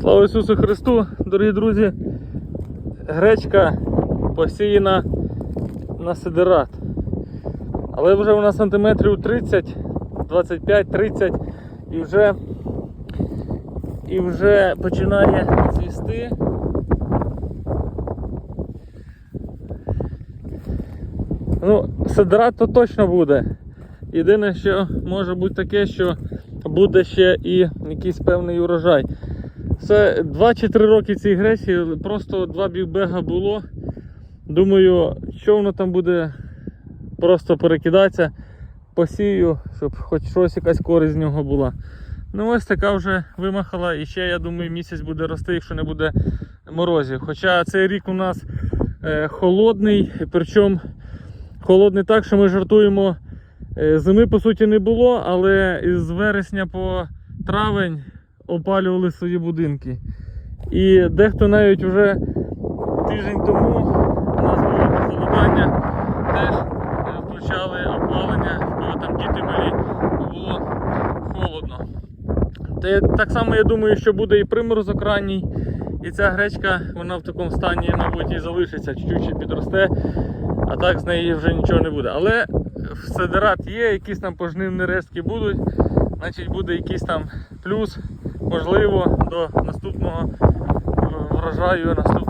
Слава Ісусу Христу, дорогі друзі! Гречка посіяна на сидерат. Але вже вона сантиметрів 30, 25-30 і вже, і вже починає цвісти. Ну, сидерат то точно буде. Єдине, що може бути таке, що буде ще і якийсь певний урожай. Це 2 чи 3 роки цій гресі, просто два бігбега було. Думаю, що воно там буде просто перекидатися, посію, щоб хоч щось якась користь з нього була. Ну ось така вже вимахала і ще, я думаю, місяць буде рости, якщо не буде морозів. Хоча цей рік у нас е, холодний, причому холодний так, що ми жартуємо. е, Зими по суті не було, але з вересня по травень опалювали свої будинки. І дехто навіть вже тиждень тому у нас було похолодання, теж е, включали опалення, в кого там діти малі, було холодно. Та так само я думаю, що буде і приморозок ранній, і ця гречка вона в такому стані, мабуть, і залишиться, чуть-чуть підросте, а так з неї вже нічого не буде. Але сидерат є, якісь там пожнивні рештки будуть, значить буде якийсь там плюс, можливо, до наступного врожаю, наступного